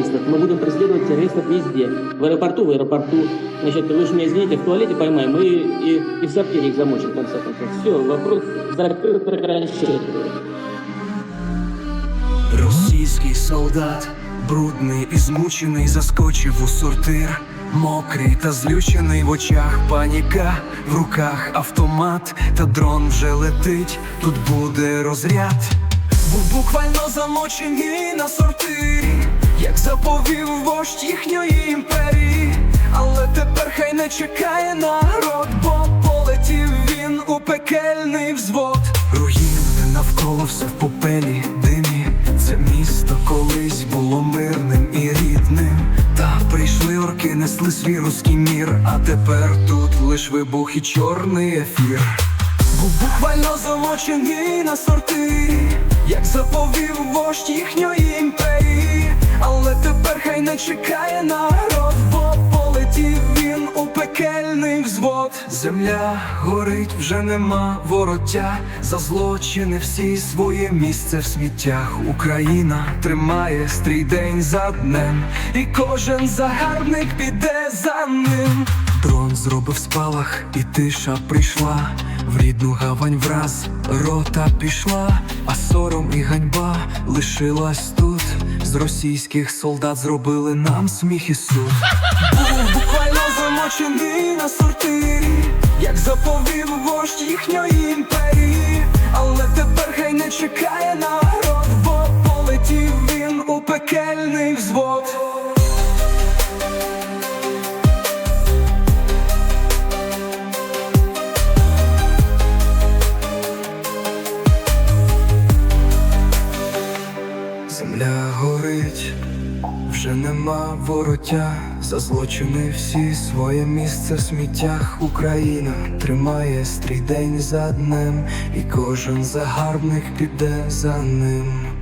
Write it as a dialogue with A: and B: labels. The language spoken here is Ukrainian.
A: террористов. Мы будем преследовать террористов везде. В аэропорту, в аэропорту. Значит, вы же меня извините, в туалете поймаем и, и, и в сортире их замочим, в конце концов. Все, вопрос закрыт, прекращен.
B: Російський солдат, брудний і змучений, заскочив у сортир. Мокрий та злючений в очах паніка, в руках автомат, та дрон вже летить, тут буде розряд. Був буквально замочений на сортирі, як заповів вождь їхньої імперії. Але тепер хай не чекає народ, бо полетів він у пекельний взвод. Руїни навколо все в попелі, димі. Це місто колись було мирним і рідним. Та прийшли орки, несли свій руський мір, а тепер тут лиш вибух і чорний ефір. Був буквально замочений на сортирі, як заповів вождь їхньої імперії. Не чекає народ, бо полетів він у пекельний взвод. Земля горить, вже нема вороття. За злочини всі своє місце в сміттях. Україна тримає стрій день за днем, і кожен загарбник піде за ним. Дрон зробив спалах, і тиша прийшла. В рідну гавань враз рота пішла, а сором і ганьба лишилась тут. З російських солдат зробили нам сміх і суд. Був буквально замочений на сортирі, як заповів вождь їхньої імперії. Але тепер хай не чекає народ, бо полетів він у пекельний взвод. Земля горить, вже нема вороття, за злочини всі своє місце в сміттях. Україна тримає стрій день за днем, і кожен загарбник піде за ним.